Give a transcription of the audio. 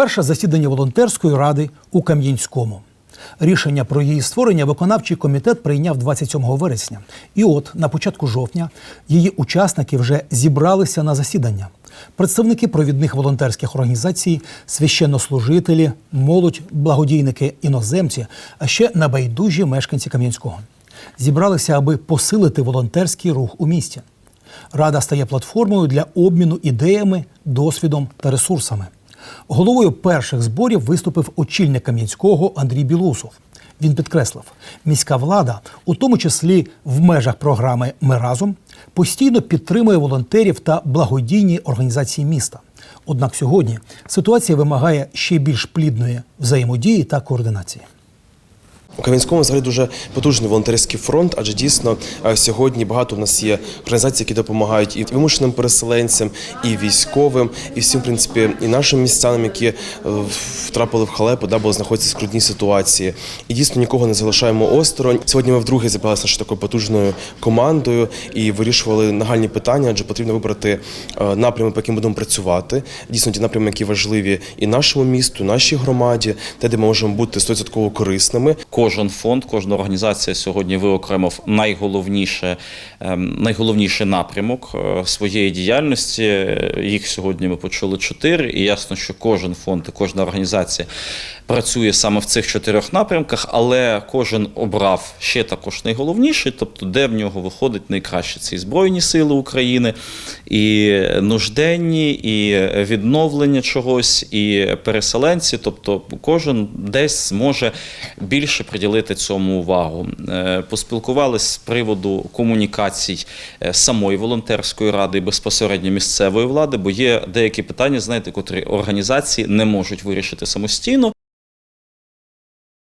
Перше засідання волонтерської ради у Кам'янському. Рішення про її створення виконавчий комітет прийняв 27 вересня. І от на початку жовтня її учасники вже зібралися на засідання. Представники провідних волонтерських організацій, священнослужителі, молодь, благодійники, іноземці, а ще небайдужі мешканці Кам'янського. Зібралися, аби посилити волонтерський рух у місті. Рада стає платформою для обміну ідеями, досвідом та ресурсами. Головою перших зборів виступив очільник Кам'янського Андрій Білусов. Він підкреслив, міська влада, у тому числі в межах програми Ми разом, постійно підтримує волонтерів та благодійні організації міста. Однак сьогодні ситуація вимагає ще більш плідної взаємодії та координації. У Кам'янському взагалі дуже потужний волонтерський фронт, адже дійсно е, сьогодні багато в нас є організацій, які допомагають і вимушеним переселенцям, і військовим, і всім, в принципі, і нашим містянам, які е, втрапили в халепу, да, бо знаходяться в скрутній ситуації. І дійсно нікого не залишаємо осторонь. Сьогодні ми вдруге зібралися нашою такою потужною командою і вирішували нагальні питання, адже потрібно вибрати е, напрями, по яким будемо працювати. Дійсно, ті напрями, які важливі і нашому місту, нашій громаді, те, де ми можемо бути 100% корисними. Кожен фонд, кожна організація сьогодні виокремив найголовніше, ем, найголовніший напрямок е, своєї діяльності. Їх сьогодні ми почули чотири, і ясно, що кожен фонд і кожна організація працює саме в цих чотирьох напрямках, але кожен обрав ще також найголовніший, тобто де в нього виходить найкраще. Це і Збройні Сили України, і нужденні, і відновлення чогось, і переселенці. Тобто кожен десь зможе більше приділити цьому увагу. Е, Поспілкувалися з приводу комунікацій е, самої волонтерської ради і безпосередньо місцевої влади, бо є деякі питання, знаєте, котрі організації не можуть вирішити самостійно.